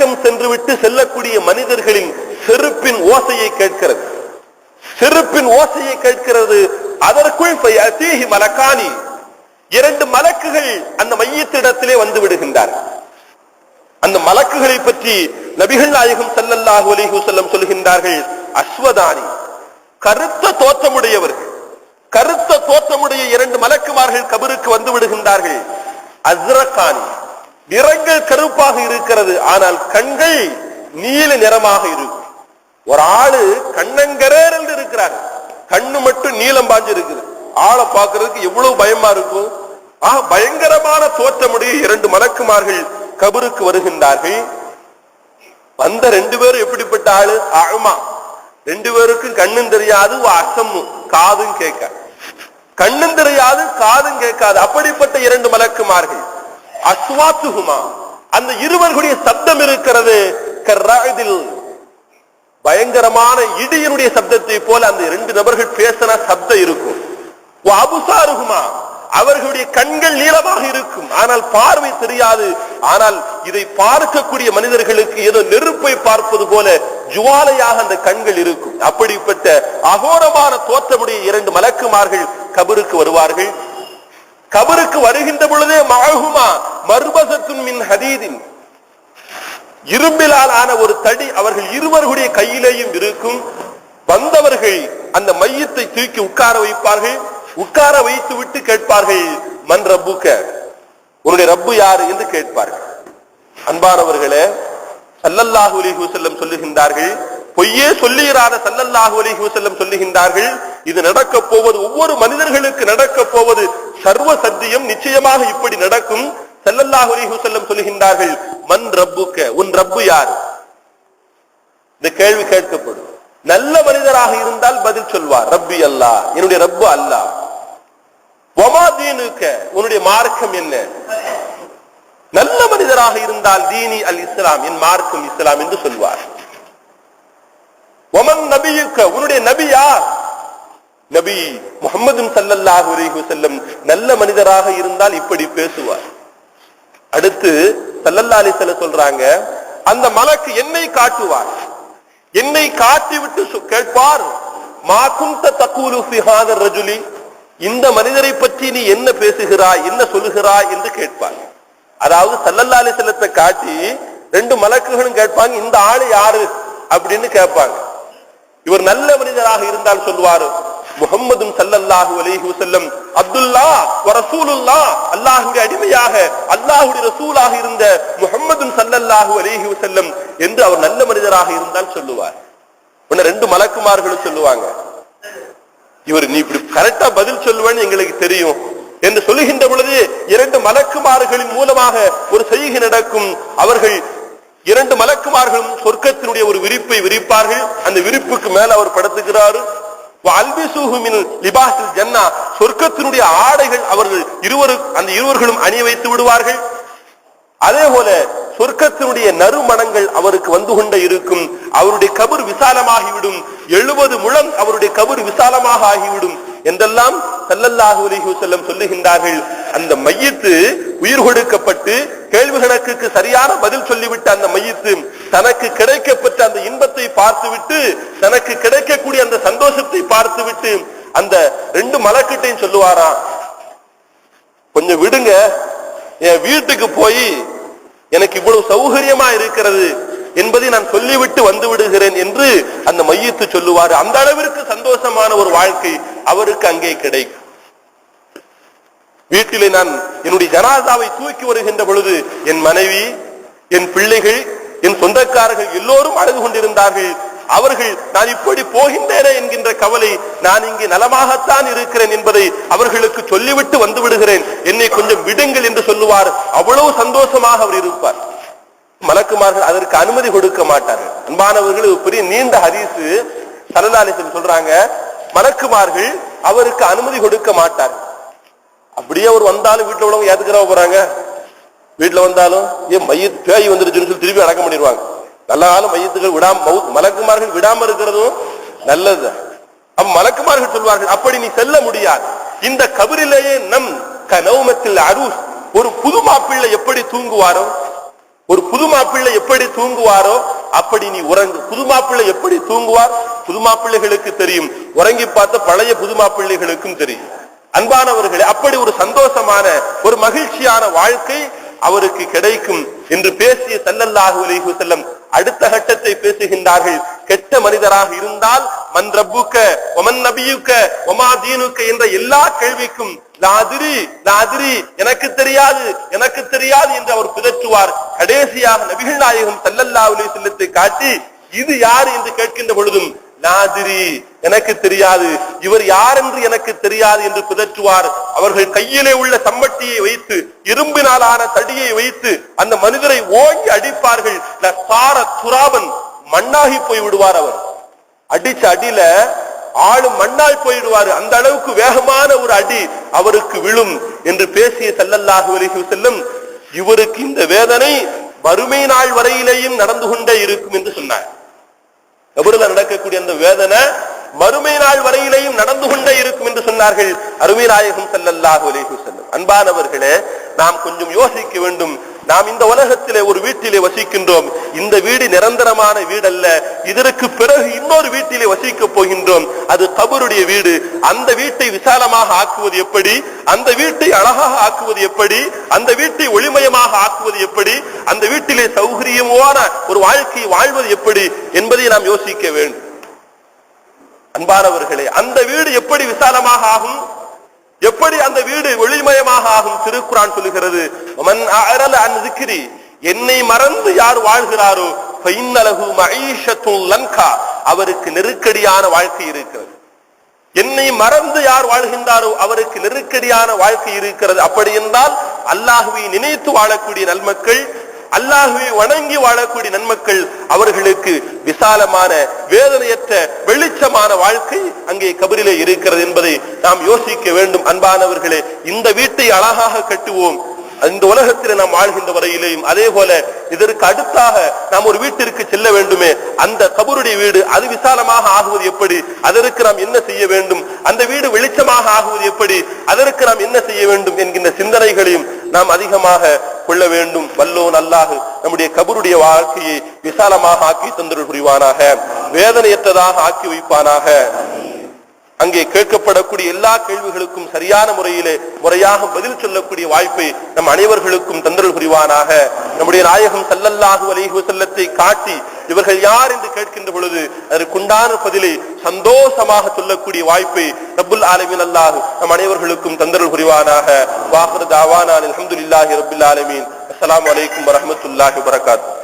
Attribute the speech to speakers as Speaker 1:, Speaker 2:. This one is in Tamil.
Speaker 1: பக்கம் சென்றுவிட்டு செல்லக்கூடிய மனிதர்களின் செருப்பின் ஓசையை கேட்கிறது. செருப்பின் ஓசையை கேட்கிறது. அதற்குள் ஃபயஅதீஹி இரண்டு மலக்குகள் அந்த மையத்திடத்திலே வந்து விடுகின்றார். அந்த மலக்குகளை பற்றி நபிகள் நாயகம் சல்லல்லாஹு அலிஹு செல்லம் சொல்கின்றார்கள் அஸ்வதானி. கருத்த தோற்றமுடையவர்கள். கருத்த தோற்றமுடைய இரண்டு மலக்குமார்கள் கபருக்கு வந்து விடுகின்றார்கள் அஸ்ரகானி. நிறங்கள் கருப்பாக இருக்கிறது. ஆனால் கண்கள் நீல நிறமாக இருக்கும். ஒரு ஆளு கண்ணங்கரேர் என்று இருக்கிறார் கண்ணு மட்டும் நீலம் பாஞ்சு இருக்குது ஆளை பார்க்கறதுக்கு எவ்வளவு பயமா இருக்கும்? ஆக பயங்கரமான தோற்றமுடைய இரண்டு மலக்குமார்கள் கபருக்கு வருகின்றார்கள். வந்த ரெண்டு பேரும் எப்படிப்பட்ட ஆளு? ஆமா ரெண்டு பேருக்கும் கண்ணும் தெரியாது அசம்மும் காதும் கேட்க கண்ணும் தெரியாது காதும் கேட்காது. அப்படிப்பட்ட இரண்டு மலக்குமார்கள். அஸ்வாத்துகுமா அந்த இருவர்களுடைய சப்தம் இருக்கிறது. கர்ராதில் பயங்கரமான இடியினுடைய சப்தத்தை போல அந்த இரண்டு நபர்கள் பேசின சப்தம் இருக்கும். அபுசாருகுமா அவர்களுடைய கண்கள் நீளமாக இருக்கும். ஆனால் பார்வை தெரியாது. ஆனால் இதை பார்க்கக்கூடிய மனிதர்களுக்கு ஏதோ நெருப்பை பார்ப்பது போல ஜுவாலையாக அந்த கண்கள் இருக்கும். அப்படிப்பட்ட அகோரமான தோற்றமுடைய இரண்டு மலக்குமார்கள் கபருக்கு வருவார்கள். கபருக்கு வருகின்ற பொழுதே மாகுமா மர்பசத்துன் மின் ஹதீதின். இரும்பிலால் ஆன ஒரு தடி அவர்கள் இருவர்களுடைய கையிலேயும் இருக்கும். வந்தவர்கள் அந்த மையத்தை தூக்கி உட்கார வைப்பார்கள். உட்கார வைத்து விட்டு கேட்பார்கள் மன் ரப்புக்க? உன்னுடைய ரப்பு யாரு என்று கேட்பார்கள். அன்பானவர்களே சல்லல்லாஹு அலைஹி வஸல்லம் சொல்லுகின்றார்கள். பொய்யே சொல்லுகிறாத சல்லல்லாஹு அலைஹி செல்லம் சொல்லுகின்றார்கள். இது நடக்க போவது ஒவ்வொரு மனிதர்களுக்கு நடக்க போவது சர்வ சத்தியம் நிச்சயமாக இப்படி நடக்கும். சல்லல்லாஹு அலைஹி வஸல்லம் சொல்லுகின்றார்கள் மண் ரப்புக்க? உன் ரப்பு யார்? இந்த கேள்வி கேட்கப்படும். நல்ல மனிதராக இருந்தால் பதில் சொல்வார் ரப்பி அல்லா என்னுடைய ரப்பு அல்லா ஒமா தீனுக்க? உன்னுடைய மார்க்கம் என்ன? நல்ல மனிதராக இருந்தால் தீனி அல் இஸ்லாம் என் மார்க்கம் இஸ்லாம் என்று சொல்வார். ஒமன் நபியுக்க? உன்னுடைய நபி யார்? நபி முகமது சல்லல்லாஹு அலைஹி செல்லம் நல்ல மனிதராக இருந்தால் இப்படி பேசுவார். அடுத்து சல்லல்லா அலிசல்ல சொல்றாங்க அந்த மலக்கு என்னை காட்டுவார். என்னை காட்டி விட்டு கேட்பார் மா தக்கூலு ரஜுலி இந்த மனிதரை பற்றி நீ என்ன பேசுகிறாய் என்ன சொல்லுகிறாய்? என்று கேட்பார். அதாவது சல்லல்லா அலிசல்லத்தை காட்டி ரெண்டு மலக்குகளும் கேட்பாங்க இந்த ஆளு யாரு? அப்படின்னு கேட்பாங்க. இவர் நல்ல மனிதராக இருந்தால் சொல்வாரு முகம்மதும் சல்லல்லாஹு அலிஹு வஸல்லம் அப்துல்லா ரசூலுல்லா அல்லாஹுடைய அடிமையாக அல்லாஹுடைய ரசூலாக இருந்த முகம்மதும் சல்லல்லாஹு அலிஹி வஸல்லம் என்று அவர் நல்ல மனிதராக இருந்தால் சொல்லுவார். உன்ன ரெண்டு மலக்குமார்களும் சொல்லுவாங்க. இவர் நீ இப்படி கரெக்டா பதில் சொல்லுவேன்னு எங்களுக்கு தெரியும். என்று சொல்லுகின்ற பொழுது இரண்டு மலக்குமார்களின் மூலமாக ஒரு செய்கை நடக்கும். அவர்கள் இரண்டு மலக்குமார்களும் சொர்க்கத்தினுடைய ஒரு விரிப்பை விரிப்பார்கள். அந்த விரிப்புக்கு மேல அவர் படுத்துகிறாரு. அல்பிசூஹு ஜன்னா சொர்க்கத்தினுடைய ஆடைகள் அவர்கள் இருவரு அந்த இருவர்களும் அணிய வைத்து விடுவார்கள். அதே போல சொர்க்கத்தினுடைய நறுமணங்கள் அவருக்கு வந்து கொண்டே இருக்கும். அவருடைய கபர் விசாலமாகிவிடும். எழுபது முழம் அவருடைய கபர் விசாலமாக ஆகிவிடும் என்றெல்லாம் சல்லல்லாஹு அலைஹி வஸல்லம் சொல்லுகின்றார்கள். அந்த மையத்து உயிர் கொடுக்கப்பட்டு கேள்வி கணக்குக்கு சரியான பதில் சொல்லிவிட்ட அந்த மையத்து தனக்கு கிடைக்க பார்த்துவிட்டு தனக்கு கிடைக்கக்கூடிய அந்த சந்தோஷத்தை பார்த்துவிட்டு அந்த ரெண்டு மலக்கிட்டையும் சொல்லுவாராம் கொஞ்சம் விடுங்க என் வீட்டுக்கு போய் எனக்கு இவ்வளவு சௌகரியமா இருக்கிறது என்பதை நான் சொல்லிவிட்டு வந்து விடுகிறேன் என்று அந்த மையத்து சொல்லுவார். அந்த அளவிற்கு சந்தோஷமான ஒரு வாழ்க்கை அவருக்கு அங்கே கிடைக்கும். வீட்டிலே நான் என்னுடைய ஜனாதாவை தூக்கி வருகின்ற பொழுது என் மனைவி என் பிள்ளைகள் என் எல்லோரும் அழுது கொண்டிருந்தார்கள். அவர்கள் நான் இப்படி போகின்றேனே என்கின்ற கவலை நான் இங்கு நலமாகத்தான் இருக்கிறேன் என்பதை அவர்களுக்கு சொல்லிவிட்டு வந்து விடுகிறேன். என்னை கொஞ்சம் விடுங்கள் என்று சொல்லுவார். அவ்வளவு சந்தோஷமாக அவர் இருப்பார். மலக்குமார்கள் அதற்கு அனுமதி கொடுக்க மாட்டார்கள். அன்பானவர்கள் பெரிய நீண்ட ஹரிசு சலதாலிசன் சொல்றாங்க. மலக்குமார்கள் அவருக்கு அனுமதி கொடுக்க மாட்டார். அப்படியே அவர் வந்தாலும் வீட்டுல உள்ளவங்க ஏத்துக்கிறவ போறாங்க. வீட்டுல வந்தாலும் ஏன் மைய பேய் வந்துருச்சுன்னு சொல்லி திருப்பி அடக்கம் பண்ணிடுவாங்க. நல்ல காலம் மையத்துகள் விடாம மலக்குமார்கள் விடாம இருக்கிறதும் நல்லது. அப்ப மலக்குமார்கள் சொல்வார்கள் அப்படி நீ செல்ல முடியாது. இந்த கபரிலேயே நம் கனவுமத்தில் அரூஸ் ஒரு புது மாப்பிள்ளை எப்படி தூங்குவாரோ ஒரு புது மாப்பிள்ளை எப்படி தூங்குவாரோ அப்படி நீ உறங்கு. புது மாப்பிள்ளை எப்படி தூங்குவார்? புது மாப்பிள்ளைகளுக்கு தெரியும். உறங்கி பார்த்த பழைய புது மாப்பிள்ளைகளுக்கும் தெரியும். அன்பானவர்களே அப்படி ஒரு சந்தோஷமான ஒரு மகிழ்ச்சியான வாழ்க்கை அவருக்கு கிடைக்கும். என்று பேசிய சல்லல்லாஹு அலைஹி அடுத்த கட்டத்தை பேசுகின்றார்கள். கெட்ட மனிதராக இருந்தால் மன் ரப்புக்க ஒமன் நபியுக்க ஒமா தீனுக்க என்ற எல்லா கேள்விக்கும் லாதிரி லாதிரி எனக்கு தெரியாது எனக்கு தெரியாது என்று அவர் பிதற்றுவார். கடைசியாக நபிகள் நாயகம் சல்லல்லாஹு அலைஹி காட்டி இது யார்? என்று கேட்கின்ற பொழுதும் நாதிரி எனக்கு தெரியாது. இவர் யார் என்று எனக்கு தெரியாது என்று பிதற்றுவார். அவர்கள் கையிலே உள்ள சம்பட்டியை வைத்து இரும்பினாலான தடியை வைத்து அந்த மனிதரை ஓங்கி அடிப்பார்கள். சார துராவன் மண்ணாகி போய் விடுவார் அவர். அடிச்ச அடியில ஆளு மண்ணாய் போயிடுவார் அந்த அளவுக்கு வேகமான ஒரு அடி அவருக்கு விழும் என்று பேசிய செல்லல்லாக செல்லும் இவருக்கு இந்த வேதனை வறுமை நாள் வரையிலேயும் நடந்து கொண்டே இருக்கும் கபருல நடக்கக்கூடிய அந்த வேதனை மறுமை நாள் வரையிலேயும் நடந்து கொண்டே இருக்கும் என்று சொன்னார்கள் அருமை நாயகம் செல்லல்லாஹு செல்லும் அன்பானவர்களே நாம் கொஞ்சம் யோசிக்க வேண்டும். நாம் இந்த உலகத்திலே ஒரு வீட்டிலே வசிக்கின்றோம். இந்த வீடு நிரந்தரமான வீடல்ல. இதற்கு பிறகு இன்னொரு வீட்டிலே வசிக்க போகின்றோம். அது கபருடைய வீடு. அந்த வீட்டை விசாலமாக ஆக்குவது எப்படி? அந்த வீட்டை அழகாக ஆக்குவது எப்படி? அந்த வீட்டை ஒளிமயமாக ஆக்குவது எப்படி? அந்த வீட்டிலே சௌகரியமான ஒரு வாழ்க்கை வாழ்வது எப்படி என்பதை நாம் யோசிக்க வேண்டும். அன்பானவர்களே அந்த வீடு எப்படி விசாலமாக ஆகும்? எப்படி அந்த வீடு ஒளிமயமாக ஆகும் திருக்குறான் சொல்லுகிறது. என்னை மறந்து யார் வாழ்கிறாரோ லங்கா அவருக்கு நெருக்கடியான வாழ்க்கை இருக்கிறது. என்னை மறந்து யார் வாழ்கின்றாரோ அவருக்கு நெருக்கடியான வாழ்க்கை இருக்கிறது. அப்படி என்றால் அல்லாஹுவை நினைத்து வாழக்கூடிய நல்மக்கள் அல்லாஹுவை வணங்கி வாழக்கூடிய நன்மக்கள் அவர்களுக்கு விசாலமான வேதனையற்ற வெளிச்சமான வாழ்க்கை அங்கே கபரிலே இருக்கிறது என்பதை நாம் யோசிக்க வேண்டும். அன்பானவர்களே இந்த வீட்டை அழகாக கட்டுவோம். இந்த உலகத்தில் நாம் வாழ்கின்ற வரையிலேயும் அதே போல இதற்கு அடுத்தாக நாம் ஒரு வீட்டிற்கு செல்ல வேண்டுமே. அந்த கபருடைய வீடு அது விசாலமாக ஆகுவது எப்படி? அதற்கு நாம் என்ன செய்ய வேண்டும்? அந்த வீடு வெளிச்சமாக ஆகுவது எப்படி? அதற்கு நாம் என்ன செய்ய வேண்டும்? என்கின்ற சிந்தனைகளையும் நாம் அதிகமாக கொள்ள வேண்டும். வல்லோன் அல்லாஹ் நம்முடைய கபருடைய வாழ்க்கையை விசாலமாக ஆக்கி தந்தருள் புரிவானாக. வேதனையற்றதாக ஆக்கி வைப்பானாக. அங்கே கேட்கப்படக்கூடிய எல்லா கேள்விகளுக்கும் சரியான முறையிலே முறையாக பதில் சொல்லக்கூடிய வாய்ப்பை நம் அனைவர்களுக்கும் தந்தல் புரிவானாக. நம்முடைய நாயகம் சல்லல்லாஹு அலிஹு செல்லத்தை காட்டி இவர்கள் யார் என்று கேட்கின்ற பொழுது அதற்குண்டான பதிலை சந்தோஷமாக சொல்லக்கூடிய வாய்ப்பை ரபுல் ஆலமின் அல்லாஹ் நம் அனைவர்களுக்கும் தந்தல் புரிவானாக. வாஹர் தாவானா அல்ஹம்துலில்லாஹி ரபுல் ஆலமீன். அஸ்லாம் வலைக்கம் வரமத்துல்லாஹி வரகாத்து